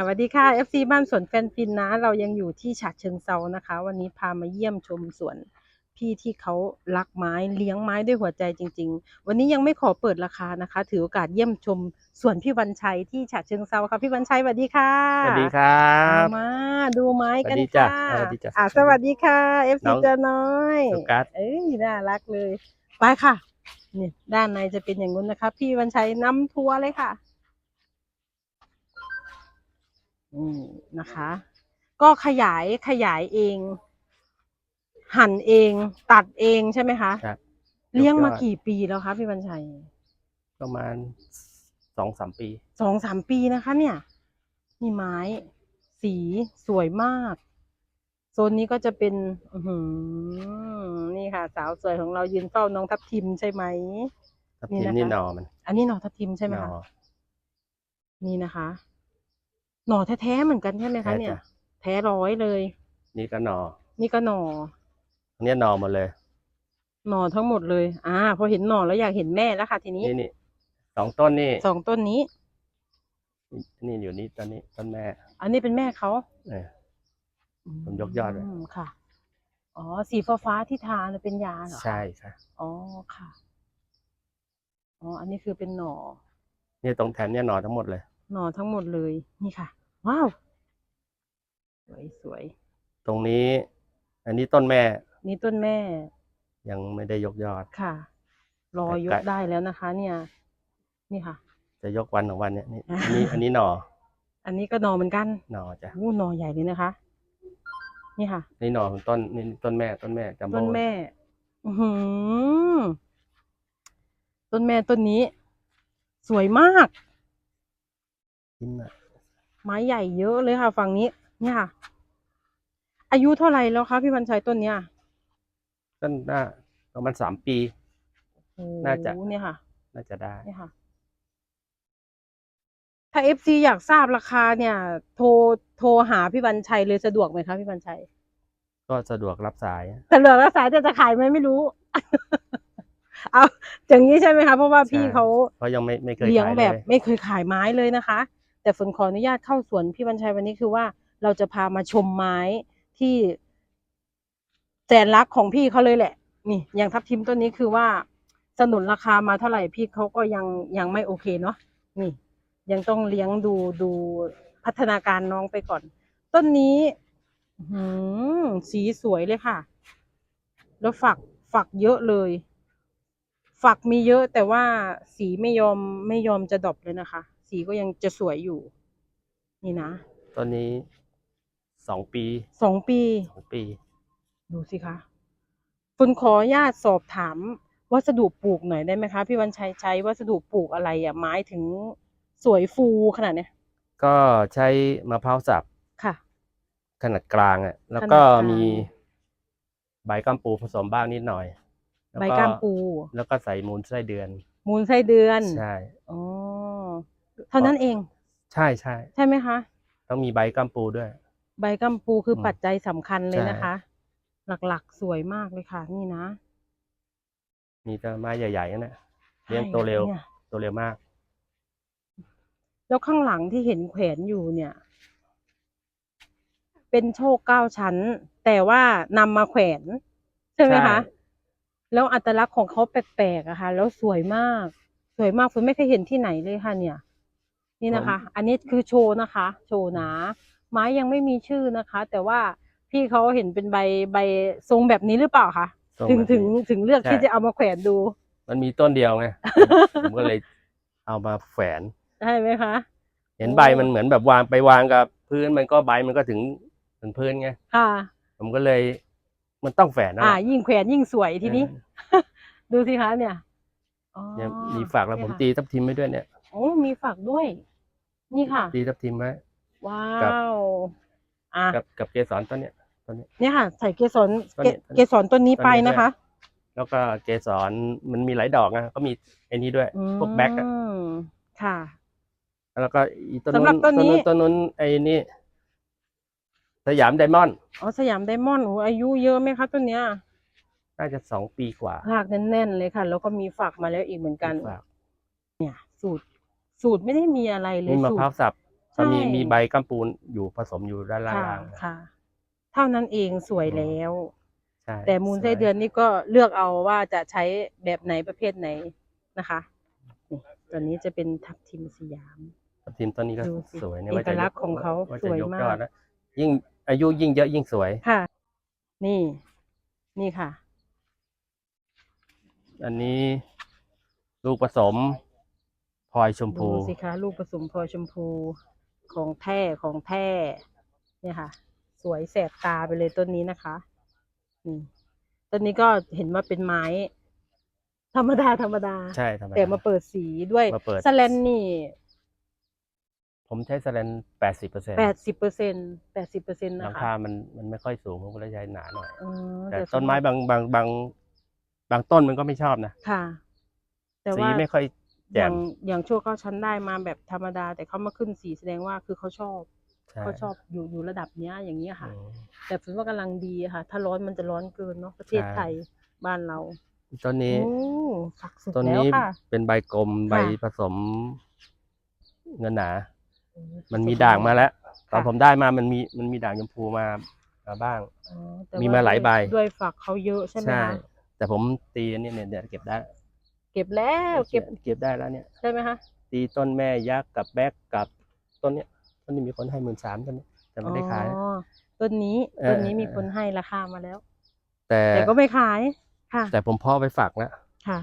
อ่าสวัสดีค่ะ FC บ้านสวนแฟนฟินนะ เรายังอยู่ที่ฉะเชิงเซานะคะ วันนี้พามาเยี่ยมชมสวนพี่ที่เขารักไม้เลี้ยงไม้ด้วยหัวใจจริง ๆ วันนี้ยังไม่ขอเปิดราคานะคะ ถือโอกาสเยี่ยมชมสวนพี่วันชัยที่ฉะเชิงเซาค่ะพี่วันชัยสวัสดีค่ะสวัสดีครับเอามาดูไม้กันสวัสดีจ้ะค่ะสวัสดีจ้ะอ่าสวัสดีค่ะ FC น้องเจ้าน้อยสุกัสเอ้ยน่ารักเลย ไปค่ะนี่ด้านในจะเป็นอย่างนู้นนะคะ พี่วันชัยนำทัวร์เลยค่ะ อืมนะคะ ก็ขยายขยายเอง หั่นเอง ตัดเองใช่ไหมคะครับ เลี้ยงมายอดกี่ปีแล้วคะพี่วันชัยประมาณสองสามปี สองสามปีนะคะ เนี่ยนี่ไม้ สีสวยมาก โซนนี้ก็จะเป็น อือหือนี่ค่ะ สาวสวยของเรายืนเฝ้าน้องทับทิมใช่ไหม ทับนี่ทิมนะคะนี่หนอมันอันนี้หน่อทับทิมใช่ไหมหนคะอนี่นะคะ หน่อแท้ๆเหมือนกันใช่ไหมคะแท้เนี่ยจ้ะแท้ร้อยเลย นี่ก็หนอนี่ก็หน่ออันนี้หนอหมดเลย หน่อทั้งหมดเลย อ่า พอเห็นหน่อแล้วอยากเห็นแม่แล้วค่ะ ทีนี้นี่นี่สองต้นนี่สองต้นนี้ นี่อยู่นี่ต้นนี้ต้นแม่ อันนี้เป็นแม่เขาเออผมยกยอดเลยมค่ะ อ๋อ สีฟ้าฟ้าๆที่ทาเนี่ยเป็นยาเหรอคะใช่ค่ะอ๋อ ค่ะ อ๋อ อันนี้คือเป็นหน่อนี่ตรงแถมเนี่ยหนอทั้งหมดเลย หน่อทั้งหมดเลย นี่ค่ะ ว้าว สวยสวย ตรงนี้ อันนี้ต้นแม่ นี่ต้นแม่ ยังไม่ได้ยกยอด ค่ะ รอแต่ยใกล้กได้แล้วนะคะ เนี่ย นี่ค่ะ จะยกวันของวันเนี่ยนี่อันนี้อันนี้หนออันนี้ก็หน่อเหมือนกัน หนอจ้ะอู้หน่อใหญ่เลยนะคะ นี่ค่ะ นี่หนอของต้นนี่ต้นแม่ ต้นแม่จัมโบ้ต้นแม่ อือหือต้นแม่ต้นนี้ สวยมาก กินอะ ไม้ใหญ่เยอะเลยค่ะ ฝั่งนี้ เนี่ยค่ะ อายุเท่าไหร่แล้วคะพี่วันชัยต้นเนี้ยต้นหน้าประมาณสามปีโอ้โหน่าจะ เนี่ยค่ะ น่าจะได้เนี่ยค่ะ ถ้าเอฟซีอยากทราบราคาเนี่ย โทรโทรหาพี่วันชัยเลยสะดวกไหมคะพี่วันชัย ก็สะดวกรับสายแต่เหลือรักษาจะจะขายไหมไม่รู้ เอาอย่างนี้ใช่ไหมคะเพราะว่าพี่ใช่เขาเพราะยังไม่ไม่เคยเลี้ยงขายแบบเลยไม่เคยขายไม้เลยนะคะ แต่ฝนขออนุญาตเข้าสวนพี่วันชัยวันนี้คือว่าเราจะพามาชมไม้ที่แสนรักของพี่เขาเลยแหละ นี่อย่างทับทิมต้นนี้คือว่าสนุนราคามาเท่าไหร่พี่เขาก็ยังยังไม่โอเคเนาะนี่ ยังต้องเลี้ยงดูดูพัฒนาการน้องไปก่อน ต้นนี้หือสีสวยเลยค่ะ แล้วฝักฝักเยอะเลย ฝักมีเยอะแต่ว่าสีไม่ยอมไม่ยอมจะดรอปเลยนะคะ สีก็ยังจะสวยอยู่ นี่นะต้นนี้สองปีสองปี สองปี ดูสิคะคุณขออนุญาตสอบถามวัสดุปลูกหน่อยได้ไหมคะพี่วันชัยใช้วัสดุปลูกอะไรอะ่ะไม้ถึงสวยฟูขนาดเนี้ยก็ใช้มะพร้าวสับค่ะ ขนาดกลางอะ แล้วขนาดก็กลาง มีใบกัมปูผสมบ้างนิดหน่อยแล้วใบก้ามปู แล้วก็ใส่มูลไส้เดือน มูลไส้เดือนใช่ อ๋อ เท่านั้นเอง ใช่ใช่ใช่ไหมคะ ต้องมีใบกัมปูด้วย ใบกัมปูคืออมปัจจัยสำคัญเลยใช่นะคะ หลักๆสวยมากเลยค่ะ นี่นะมีต้นไม้ใหญ่ๆนั่นแหละเลี้ยงตัวเร็วนี่ยตัวเร็วมาก แล้วข้างหลังที่เห็นแขวนอยู่เนี่ย เป็นโชคเก้าชั้น แต่ว่านำมาแขวนใช่ไหมคะใช่แล้วอัตลักษณ์ของเขาแปลกๆอะค่ะ แล้วสวยมาก สวยมากผมไม่เคยเห็นที่ไหนเลยค่ะเนี่ย นี่นะคะ อันนี้คือโชว์นะคะ โชว์นะไม้ยังไม่มีชื่อนะคะ แต่ว่าพี่เขาเห็นเป็นใบใบทรงแบบนี้หรือเปล่าคะทรงถึงแบบถึงนี้ ถึงเลือกใช่ ที่จะเอามาแขวนดูมันมีต้นเดียวไง ผมก็เลยเอามาแขวน ใช่ไหมคะ เห็นโอ้ใบมันเหมือนแบบวางไปวางกับพื้นมันก็ใบมันก็ถึงถึงพื้นไง ค่ะ ผมก็เลยมันต้องแฝนนะอ่า ยิ่งแขวนยิ่งสวยทีนี้เออดูสิคะเนี่ยอ๋อเนี่ยมีฝากแล้วผมเนี่ยค่ะตีทับทิมไว้ด้วยเนี่ย โอ้มีฝักด้วย นี่ค่ะ ตีทับทิมไว้ ว้ากับ วอะกับกับเกสรต้นเนี้ยต้นเนี้ย เนี่ยค่ะ ใส่เกสรต้นเกนี้เกสรต้นนี้ต้นนี้ไปด้วยนะคะแล้วก็เกสรมันมีหลายดอกนะก็มีไอ้นี้ด้วยพวกแบ็กอะอืมค่ะ แล้วก็อีต้นสำหรับต้นนี้ ต้นนู้นไอ้นี่สยามไดมอนด์อ๋อสยามไดมอนด์โอ้อายุเยอะไหมคะต้นเนี้ยน่าจะสองปีกว่ารากแน่นๆเลยค่ะ แล้วก็มีฝักมาแล้วอีกเหมือนกัน ฝากสูตร สูตรไม่ได้มีอะไรเลยนี่มะสูตพร้าวสับใก็มีใช่มีใบกัมปูนอยู่ผสมอยู่ด้านล่าค่ะงค่ะ เท่านั้นเองสวยอืมแล้วๆใช่แต่มูลไส้สวยเดือนนี่ก็เลือกเอาว่าจะใช้แบบไหนประเภทไหนนะคะนี่ตัวนี้จะเป็นทับทิมสยาม ทับทิมต้นนี้ก็ดูสิสวยเนี่ยเอกว่าจะลักษณ์ของเขาว่าสจะวยยกมาก ยอดนะยิ่งอายุยิ่งเยอะยิ่งสวย ค่ะ นี่ นี่ค่ะ อันนี้ลูกผสม พลอยชมพู ดูสิคะลูกผสมพลอยชมพูของแท้ของแท้เนี่ยค่ะ สวยแสบตาไปเลยต้นนี้นะคะนี่ต้นนี้ก็เห็นว่าเป็นไม้ ธรรมดาธรรมดา ใช่ธรรมดา แต่มาเปิดสีด้วยมาเปิด สแลนนี่ผมใช้สแลนแปดสิบเปอร์เซ็นต์แปดสิบเปอร์เซ็นแปดสิบเปอร์เซ็นต์หลันะงคะคามันมันไม่ค่อยสูงผมก็เลยใช้หนาหน่อยอ๋อแต่ส่วต้นไม้บางบางบางบางต้นมันก็ไม่ชอบนะค่ะ แต่สีว่าไม่ค่อย อแจ่ย่ามงอย่างชั่วเขาชั้นได้มาแบบธรรมดา แต่เขามาขึ้นสีแสดงว่าคือเขาชอบใช่เขาชอบอยู่อยู่ระดับเนี้ยอย่างเงี้ยค่ะ อืม แต่ฝนว่ากำลังดีอะค่ะ ถ้าร้อนมันจะร้อนเกินเนาะประเทศใช่ ไทยบ้านเราต้นนี้ โอ้ฝักสุดต้นแล้วนี้ค่ะ เป็นใบกลมใบค่ะผสมเงินหนาโอ้มันมีด่างมาแล้ว ตอนค่ะ ผมได้มามันมีมันมีด่างชมพูมามาบ้าง อ๋อแต่มีว่มาหลายด้วยใบ ด้วยฝักเขาเยอะใช่ไหมคะแต่ผมตีอันนี้เนี่ยเดี๋ยวเก็บได้ เก็บแล้วเก็บเก็บได้แล้วเนี่ยใช่ไหมคะตีต้นแม่ยักษ์กับแบ็กกับต้นเนี้ยต้นนี้มีคนให้หมื่นสามต้นนี้แต่ไม่ได้ขายอ๋อต้นนี้เออต้นนี้มีเออคนให้ราคามาแล้ว แต่แต่ก็ไม่ขายค่ะ แต่ผมเพาะไปฝักแล้วค่ะ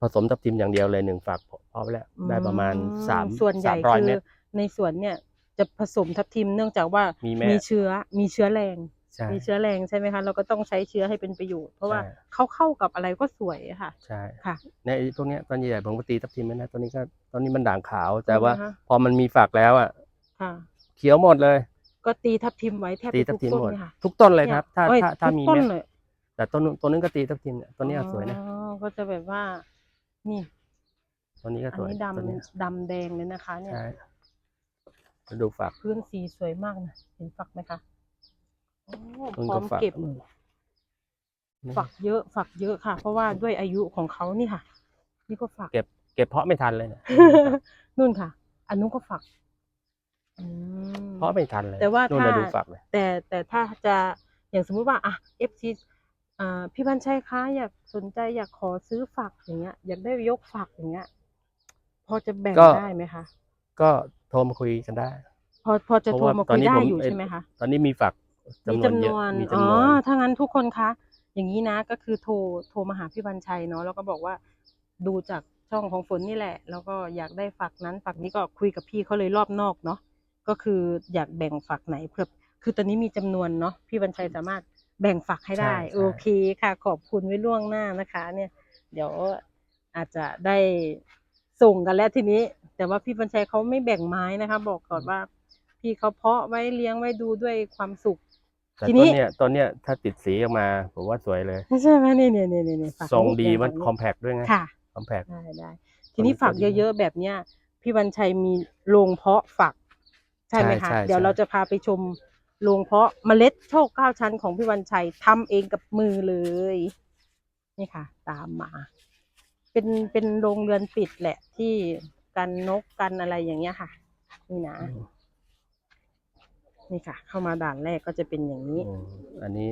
ผสมทับทิมอย่างเดียวเลยหนึ่งฝักเพาะไปแล้วได้ประมาณอืสามส่วนใหญ่สามร้อยคือเมตรในสวนเนี่ยจะผสมทับทิมเนื่องจากว่ามีแม่เชื้อมีเชื้อแรง ใช่ มีเชื้อแรงใช่ไหมคะ เราก็ต้องใช้เชื้อให้เป็นประโยชน์ เพราะว่าใช่ เขาเข้ากับอะไรก็สวยอะค่ะ ใช่ค่ะเนี่ยไอ้พวกเนี้ยต้นใหญ่ๆผมก็ตีทับทิมไม่ได้ต้นนี้ก็ต้นนี้มันด่างขาวแต่ว่าใช่ไหมคะพอมันมีฝักแล้วอะค่ะ เขียวหมดเลย ก็ตีทับทิมไว้แทบตีจะทับทุกทิมต้นหมด เลยค่ะ ทุกต้นเลยครับ ถ้าอ้ถ้าถ้าทุกมีต้นเม็ดเลย แต่ต้นนู้นต้นนู้นก็ตีทับทิมเนี่ยต้นนี้ก็สวยนะอ๋อก็จะแบบว่า นี่ ต้นนี้ก็อันสวยนี้ต้นนี้ดำดำแดงเลยนะคะ เนี่ย ใช่ดูฝัก พื้นสีสวยมากนะเห็นฝักไหมคะ โอ้ต้นพร้อก็มฝักเก็บ ฝักเยอะ ฝักเยอะค่ะ เพราะว่าด้วยอายุของเขานี่ค่ะ นี่ก็ฝัก เก็บ เก็บเพาะไม่ทันเลยเนี่ยนู่นค่ะ อันนู้นก็ฝักอืมเพาะไม่ทันเลย แต่ว่านู่นถ้านะดูฝักเลยแต่แต่ถ้าจะอย่างสมมุติว่า อะเอฟซีอ่าพี่บัญชัยคะอยากสนใจอยากขอซื้อฝักอย่างเงี้ย อยากได้ยกฝักอย่างเงี้ย พอจะแบ่งก็ได้ไหมคะ ก็โทรมาคุยกันได้ พอพอจะเพราะโทรว่ามาตอคุนยนี้ได้ผมอยู่เอ่อใช่ไหมคะ ตอนนี้มีฝัก มีจำนวนจำเยนอะวนมีอ๋อจำนวนถ้างั้นทุกคนคะ อย่างนี้นะก็คือโทรโทรมาหาพี่บัญชัยเนาะแล้วก็บอกว่าดูจากช่องของฝนนี่แหละ แล้วก็อยากได้ฝักนั้นฝักนี้ก็คุยกับพี่เขาเลยรอบนอกเนาะก็คืออยากแบ่งฝักไหนเพื่อคือตอนนี้มีจำนวนเนาะพี่บัญชัยสามารถแบ่งฝักให้ได้ใช่ใช่โอเคค่ะ ขอบคุณไว้ล่วงหน้านะคะ เนี่ย เดี๋ยวอาจจะได้ส่งกันแล้วทีนี้ แต่ว่าพี่บัญชัยเขาไม่แบ่งไม้นะคะ บอกก่อนว่า พี่เขาเพาะไว้เลี้ยงไว้ดูด้วยความสุข แต่ทีต้นี้ นเนี้ยต้นเนี้ยถ้าติดสีออกมา ผมว่าสวยเลยใช่ไหมนี่นี่นี่นี่ฝักทรงดีเนี่ยมันฝักคอมแพคด้วยไงค่ะ คอมแพค ได้ได้ทีนี้ต้นฝักต้นนี้เยอะๆแบบเนี้ยพี่วันชัยมีโรงเพาะฝัก ใช่ไหมคะใช่ใช่ เดี๋ยวใช่เราจะพาไปชมโรงเพาะเมล็ดโชคเก้าชั้นของพี่วันชัยทำเองกับมือเลย นี่ค่ะ ตามมา เป็นเป็นโรงเรือนปิดแหละที่กันนกกันอะไรอย่างเงี้ยค่ะ นี่นะอืม นี่ค่ะ เข้ามาด่านแรกก็จะเป็นอย่างนี้ อืมอันนี้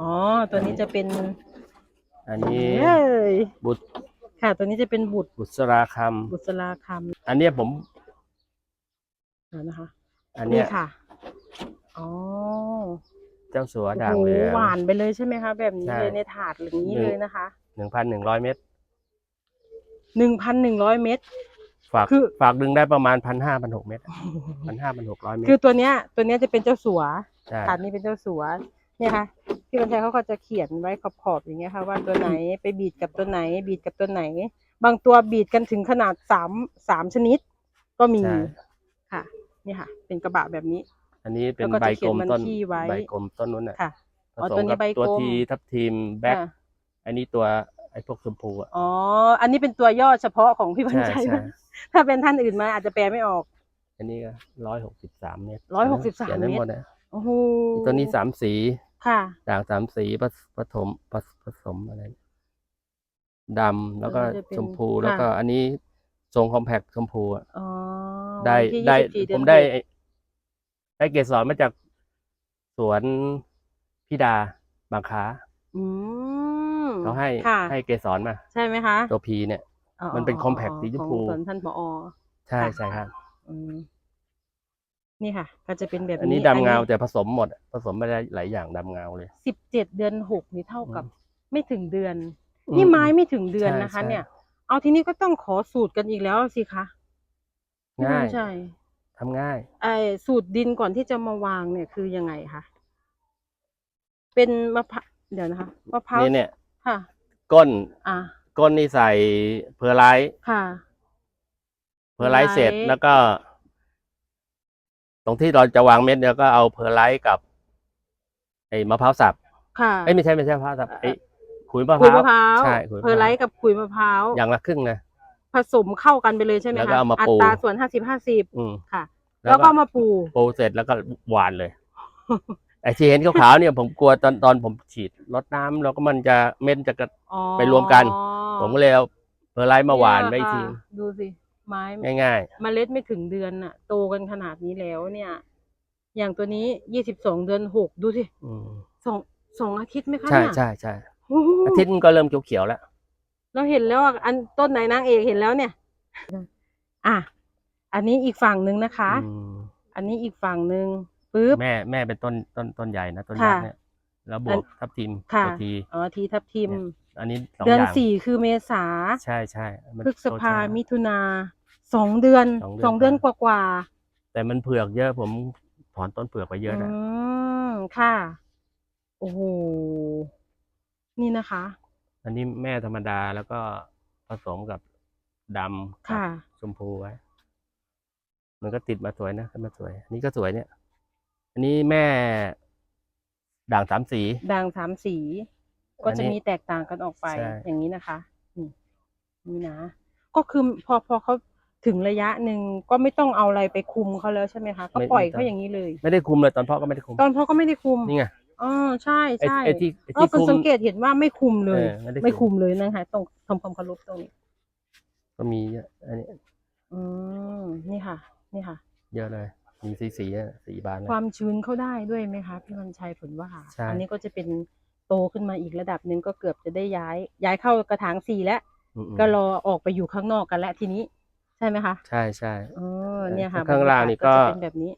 อ๋อ ตัวนี้จะเป็นอันนี้เอ้ยบุตรค่ะ ตัวนี้จะเป็นบุตรบุษราคบุษราคำอันเนี้ยผมำนะคะอันเนี้ยค่ะ อ๋อเจ้าสัวโอ้ด่างโหเหลือง หวานไปเลยใช่ไหมคะ แบบนี้ใช่เลยในถาดอย่างนี้หนึ่ง เลยนะคะหนึ่งพันหนึ่งร้อยเมตร หนึ่งพันหนึ่งร้อยเม็ด ฝากคือ ฝากดึงได้ประมาณพันห้าพันหกเมตรพันห้าพันหกร้อยเมตคือรตัวเนี้ย ตัวเนี้ยจะเป็นเจ้าสัวใช่ถาดนี้เป็นเจ้าสัว เนี่ยค่ะพี่บรรชัยเขาก็จะเขียนไว้ขอบๆอย่างเงี้ยค่ะว่าตัวไหนไปบีดกับตัวไหน บีดกับตัวไหน บางตัวบีดกันถึงขนาดสามสามชนิด ก็มีใช่ ค่ะนี่ค่ะ เป็นกระบะแบบนี้ อันนี้เป็นแล้วก็ใบจะเขีกยลนมวันต้นที่ไว้ ใบกลมต้นนู้นน่ะค่ะ ผอ๋อสตัวมนี้กับใบตัวกลมทีทับทีมแบ็คอ่าอันนี้ตัวไอ้พวกชมพูอะอ๋อ อันนี้เป็นตัวย่อเฉพาะของพี่บรรใช่ชัยใช่นะ ถ้าเป็นท่านอื่นมาอาจจะแปลไม่ออก อันนี้ก็ร้อยหกสิบสามเมตร163เขียนได้หมดนะโอ้โหตัวนี้สามสี ค่ะ ด่างสามสีผสผสมผสผสมอะไรดำแล้วก็ตัวนี้จะเป็นชมพูค่ะแล้วก็อันนี้ทรงคอมแพคชมพูอะอ๋อได้ที่ได้24เดืผอนมได้หกได้เกสรมาจากสวนพิดาบางค้าอืมเขาให้ค่ะให้เกสรมา ใช่ไหมคะ ตัวพีเนี่ยอ๋อ มันเป็นอ๋อ compact อ๋อสีชมพูของสวนท่านผอใช่ค่ะใช่ครับอืมนี่ค่ะ ก็จะเป็นแบบอันนี้นี้ดำเงาแต่ผสมหมด ผสมไปได้หลายอย่างดำเงาเลยสิบเจ็ดเดือนหกนี่เท่ากับอืมไม่ถึงเดือนอืมนี่ไม้ไม่ถึงเดือนใช่นะคะใช่เนี่ย เอาทีนี้ก็ต้องขอสูตรกันอีกแล้วสิคะง่ายใช่ทำง่าย ไอสูตรดินก่อนที่จะมาวางเนี่ยคือยังไงคะเป็นมะพร้าวเดี๋ยวนะคะมะพร้าวนี่เนี่ยค่ะ ก้นอะ ก้นนี่ใส่เพอร์ไลท์ค่ะ เพอร์ไลท์เสร็จเพอร์ไลท์แล้วก็ ตรงที่เราจะวางเม็ดเนี่ยก็เอาเพอร์ไลท์กับ ไอ้มะพร้าวสับค่ะเอ้ยไม่ใช่ไม่ใช่มะพร้าวสับไอ้ขุยมะพขุยร้าวมะพร้าวใช่ขุยมะพร้าวเพอร์ไลท์กับขุยมะพร้าวอย่างละครึ่งนะ ผสมเข้ากันไปเลยใช่ไหมแล้วคะก็เอามาอัปู ตราส่วนห้าสิบห้าสิบอืม ค่ะ แล้แล้ววก็ก็มาปูโปรเสร็จแล้วก็หวานเลย ไอ้ที่เห็นขาวๆเนี่ยผมกลัวตอนตอนผมฉีดรดน้ำแล้วก็มันจะเม็ดจะกระ อ๋อไปรวมกัน ผมก็เลยเอาเพอร์ไลท์มาหวานไว้อีกทีเนี่ยค่ะดูสิไม้ง่าย เมล็ดไม่ถึงเดือนน่ะ โตกันขนาดนี้แล้วเนี่ย อย่างตัวนี้ยี่สิบสองเดือนหกดูสิๆ อืมสองสองอาทิตย์ไหมคะใช่เนี่ยใช่ใช่โอ้โหอาทิตย์มันก็เริ่มเขียวๆแล้ว เราเห็นแล้วอะอันต้นไหนนางเอกเห็นแล้วเนี่ย อะ อันนี้อีกฝั่งหนึ่งนะคะ อืมอันนี้อีกฝั่งหนึ่ง ปึ๊บ แม่แม่เป็นต้นต้นต้นใหญ่นะต้นค่ะยักษ์เนี่ยแล้วบวกทับทิมค่ะตัวที อ๋อทีทับทิมเนี่ยอันนี้สองเดือนอย่างสี่คือเมษาใช่ใช่มันพฤษภาโตช้ มิถุนาสองเดือนสองเดือนสองเดือนกกว่าว่าแต่มันเผือกเยอะผมถอนต้นเผือกไปๆเยอะนะอืมค่ะ โอ้โห นี่นะคะ อันนี้แม่ธรรมดาแล้วก็ผสมกับดำกับค่ะ ชมพูไว้ มันก็ติดมาสวยนะขึ้นมาสวยอันนี้ก็สวยเนี่ย อันนี้แม่ด่างสามสี ด่างสามสี ก็อันนี้จะมีแตกต่างกันออกไปใช่ อย่างนี้นะคะ นี่นี่นะ ก็คือพอพอเขาถึงระยะหนึ่งก็ไม่ต้องเอาอะไรไปคุมเขาแล้วใช่ไหมคะก็ปล่อยเขาอย่างนี้เลย ไม่ได้คุมเลยตอนพ่อก็ไม่ได้คุม ตอนพ่อก็ไม่ได้คุมนี่ไงอ๋อใช่ไอ้ใช่ไอ้ที่ไอ้เออที่คุณคุมสังเกตเห็นว่าไม่คุมเลยเออไม่ได้คุมไม่คุมเลยนะคะต้องทำความเคารพตรงนี้ ก็มีเยอะอันนี้อืมนี่ค่ะ นี่ค่ะ เยอะเลย มีสีสีอะสีบานเลยความชื้นเข้าได้ด้วยไหมคะพี่วันชัยผลว่าใช่ อันี้ก็จะเป็นโตขึ้นมาอีกระดับหนึ่งก็เกือบจะได้ย้าย ย้ายเข้ากระถางสี่แล้ว อืมๆก็รอออกไปอยู่ข้างนอกกันแล้วทีนี้ ใช่ไหมคะใช่ใช่ เออเนี่ยค่ะข้างล่างนี่ก็ บรรยาาศจะเป็นแบบนี้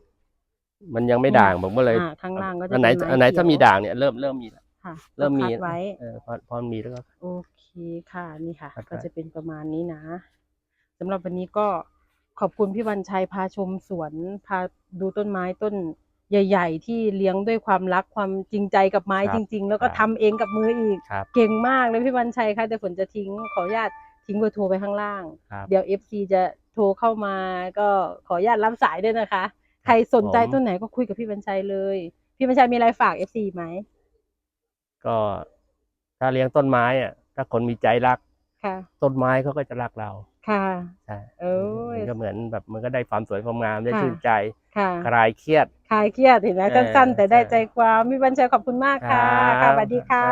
มันยังไม่ด่างผมก็เลยอ่าข้างล่างก็จะอันไหนเป็นไม้อันไหนถ้าเขียว มีด่างเนี่ยเริ่มเริ่มมีแล้ว ค่ะเริ่มมี ก็คัดไว้ เออพอพอมีแล้วก็ โอเคค่ะนี่ค่ะคัดไว้ ก็จะเป็นประมาณนี้นะสำหรับวันนี้ก็ ขอบคุณพี่วันชัยพาชมสวน พาดูต้นไม้ต้นใหญ่ ๆ ที่เลี้ยงด้วยความรักความจริงใจกับไม้จริง ๆ แล้วก็ทำเองกับมืออีก ครับ เก่งมากเลยพี่วันชัยค่ะแต่ฝนจะทิ้งขออนุญาตทิ้งเบอร์โทรไปข้างล่าง ครับเดี๋ยว FC จะโทรเข้ามาก็ขออนุญาตรับสายด้วยนะคะ ใครสนใจผมต้นไหนก็คุยกับพี่บัญชัยเลย พี่บัญชัยมีอะไรฝาก FC ไหมก็ถ้าเลี้ยงต้นไม้อะถ้าคนมีใจรัก ค่ะ ต้นไม้เขาก็จะรักเรา ค่ะโอ้ยก็เหมือนแบบมันก็ได้ความสวยความงามได้ชื่นใจค่ะคลายเครียดคลายเครียดเห็นไหมสั้นแต่ได้ใจความมีบัญชัขอบคุณมากค่ะค่ะสวัสดีค่ะ